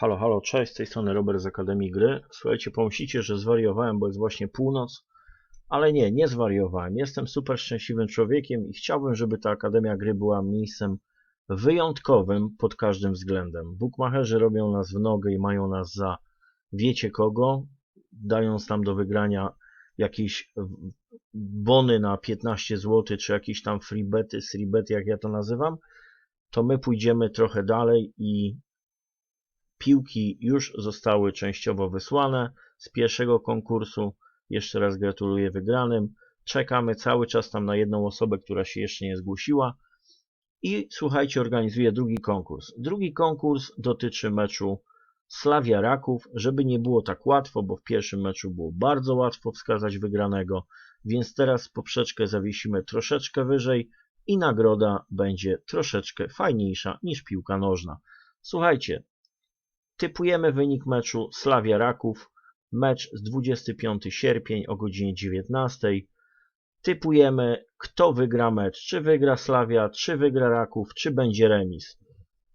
Halo, halo, cześć, z tej strony Robert z Akademii Gry. Słuchajcie, pomyślicie, że zwariowałem, bo jest właśnie północ, ale nie, nie zwariowałem. Jestem super szczęśliwym człowiekiem i chciałbym, żeby ta Akademia Gry była miejscem wyjątkowym pod każdym względem. Bookmacherzy robią nas w nogę i mają nas za wiecie kogo, dając nam do wygrania jakieś bony na 15 zł, czy jakieś tam freebety, freebety, jak ja to nazywam, to my pójdziemy trochę dalej i Piłki już zostały częściowo wysłane z pierwszego konkursu. Jeszcze raz gratuluję wygranym. Czekamy cały czas tam na jedną osobę, która się jeszcze nie zgłosiła. I słuchajcie, organizuję drugi konkurs. Drugi konkurs dotyczy meczu Slavia Raków, żeby nie było tak łatwo, bo w pierwszym meczu było bardzo łatwo wskazać wygranego, więc teraz poprzeczkę zawiesimy troszeczkę wyżej i nagroda będzie troszeczkę fajniejsza niż piłka nożna. Słuchajcie, Typujemy wynik meczu Slavia Raków. Mecz z 25 sierpień o godzinie 19. Typujemy, kto wygra mecz. Czy wygra Slavia, czy wygra Raków, czy będzie remis.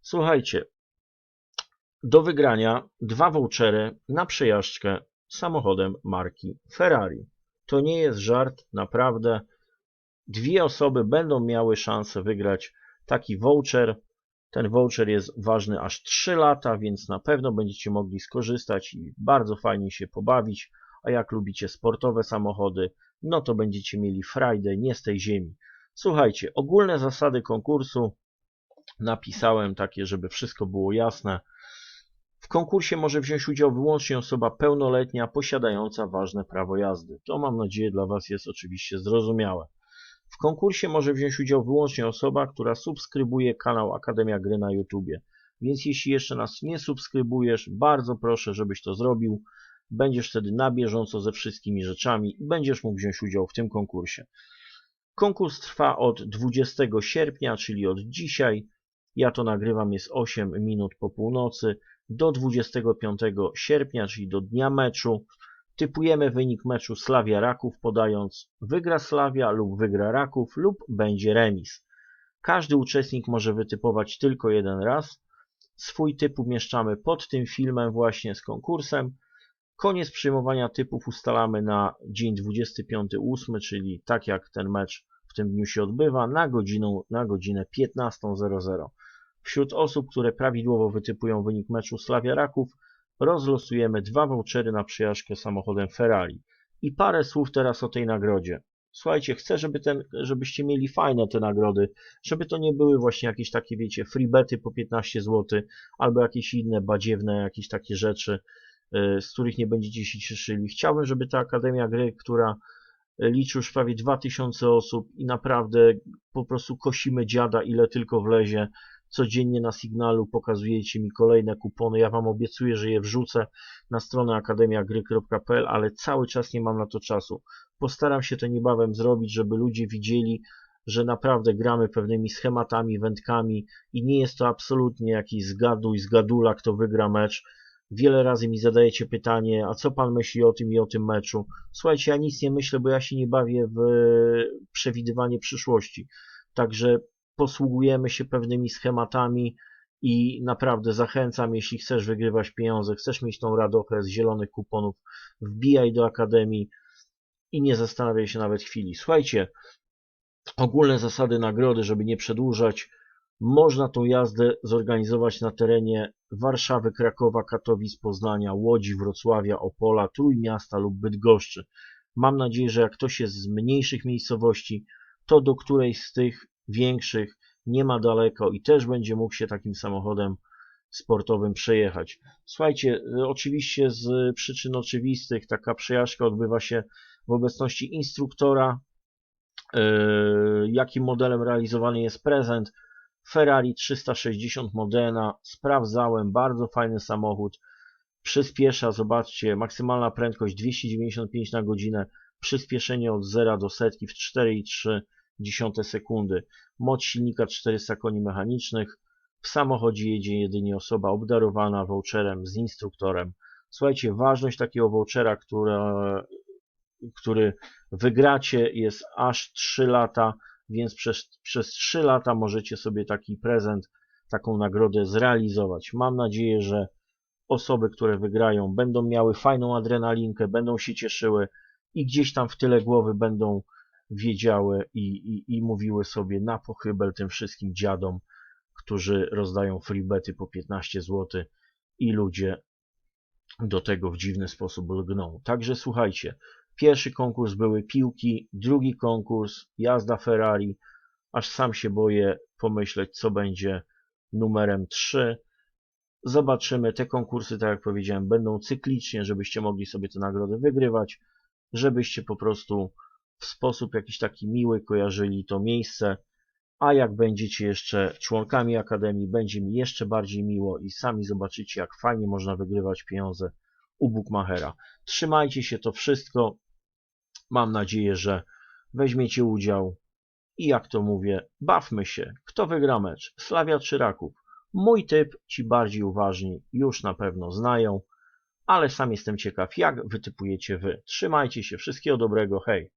Słuchajcie, do wygrania dwa vouchery na przejażdżkę samochodem marki Ferrari. To nie jest żart, naprawdę. Dwie osoby będą miały szansę wygrać taki voucher. Ten voucher jest ważny aż 3 lata, więc na pewno będziecie mogli skorzystać i bardzo fajnie się pobawić. A jak lubicie sportowe samochody, no to będziecie mieli frajdę nie z tej ziemi. Słuchajcie, ogólne zasady konkursu napisałem takie, żeby wszystko było jasne. W konkursie może wziąć udział wyłącznie osoba pełnoletnia posiadająca ważne prawo jazdy. To mam nadzieję dla Was jest oczywiście zrozumiałe. W konkursie może wziąć udział wyłącznie osoba, która subskrybuje kanał Akademia Gry na YouTubie. Więc jeśli jeszcze nas nie subskrybujesz, bardzo proszę, żebyś to zrobił. Będziesz wtedy na bieżąco ze wszystkimi rzeczami i będziesz mógł wziąć udział w tym konkursie. Konkurs trwa od 20 sierpnia, czyli od dzisiaj. Ja to nagrywam, jest 8 minut po północy. Do 25 sierpnia, czyli do dnia meczu. Typujemy wynik meczu Slavia Raków podając wygra Slavia lub wygra Raków lub będzie remis. Każdy uczestnik może wytypować tylko jeden raz. Swój typ umieszczamy pod tym filmem właśnie z konkursem. Koniec przyjmowania typów ustalamy na dzień 25.8, czyli tak jak ten mecz w tym dniu się odbywa, na godzinę, na godzinę 15.00. Wśród osób, które prawidłowo wytypują wynik meczu Slavia Raków, rozlosujemy dwa vouchery na przejażdżkę samochodem Ferrari. I parę słów teraz o tej nagrodzie. Słuchajcie, chcę, żeby ten, żebyście mieli fajne te nagrody, żeby to nie były właśnie jakieś takie, wiecie, freebety po 15 zł, albo jakieś inne badziewne, jakieś takie rzeczy, y, z których nie będziecie się cieszyli. Chciałbym, żeby ta Akademia Gry, która liczy już prawie 2000 osób i naprawdę po prostu kosimy dziada, ile tylko wlezie, codziennie na Signalu pokazujecie mi kolejne kupony. Ja Wam obiecuję, że je wrzucę na stronę akademiagry.pl, ale cały czas nie mam na to czasu. Postaram się to niebawem zrobić, żeby ludzie widzieli, że naprawdę gramy pewnymi schematami, wędkami i nie jest to absolutnie jakiś zgaduj, zgadula, kto wygra mecz. Wiele razy mi zadajecie pytanie, a co pan myśli o tym i o tym meczu? Słuchajcie, ja nic nie myślę, bo ja się nie bawię w przewidywanie przyszłości. Także posługujemy się pewnymi schematami i naprawdę zachęcam, jeśli chcesz wygrywać pieniądze, chcesz mieć tą radochę z zielonych kuponów, wbijaj do Akademii i nie zastanawiaj się nawet chwili. Słuchajcie, ogólne zasady nagrody, żeby nie przedłużać, można tą jazdę zorganizować na terenie Warszawy, Krakowa, Katowic, Poznania, Łodzi, Wrocławia, Opola, Trójmiasta lub Bydgoszczy. Mam nadzieję, że jak ktoś jest z mniejszych miejscowości, to do którejś z tych większych, nie ma daleko i też będzie mógł się takim samochodem sportowym przejechać. Słuchajcie, oczywiście z przyczyn oczywistych taka przejażdżka odbywa się w obecności instruktora. E, jakim modelem realizowany jest prezent? Ferrari 360 Modena. Sprawdzałem, bardzo fajny samochód. Przyspiesza, zobaczcie, maksymalna prędkość 295 na godzinę, przyspieszenie od 0 do setki w 4,3 dziesiąte sekundy. Moc silnika 400 koni mechanicznych. W samochodzie jedzie jedynie osoba obdarowana voucherem z instruktorem. Słuchajcie, ważność takiego vouchera, który wygracie jest aż 3 lata, więc przez, przez 3 lata możecie sobie taki prezent, taką nagrodę zrealizować. Mam nadzieję, że osoby, które wygrają, będą miały fajną adrenalinkę, będą się cieszyły i gdzieś tam w tyle głowy będą wiedziały i, i, i mówiły sobie na pochybel tym wszystkim dziadom, którzy rozdają freebety po 15 zł i ludzie do tego w dziwny sposób lgną. Także słuchajcie, pierwszy konkurs były piłki, drugi konkurs jazda Ferrari, aż sam się boję pomyśleć, co będzie numerem 3. Zobaczymy, te konkursy, tak jak powiedziałem, będą cyklicznie, żebyście mogli sobie te nagrody wygrywać, żebyście po prostu w sposób jakiś taki miły kojarzyli to miejsce, a jak będziecie jeszcze członkami Akademii, będzie mi jeszcze bardziej miło i sami zobaczycie, jak fajnie można wygrywać pieniądze u Bookmachera. Trzymajcie się to wszystko. Mam nadzieję, że weźmiecie udział i jak to mówię, bawmy się. Kto wygra mecz? Slavia czy Raków? Mój typ ci bardziej uważni już na pewno znają, ale sam jestem ciekaw, jak wytypujecie wy. Trzymajcie się, wszystkiego dobrego, hej!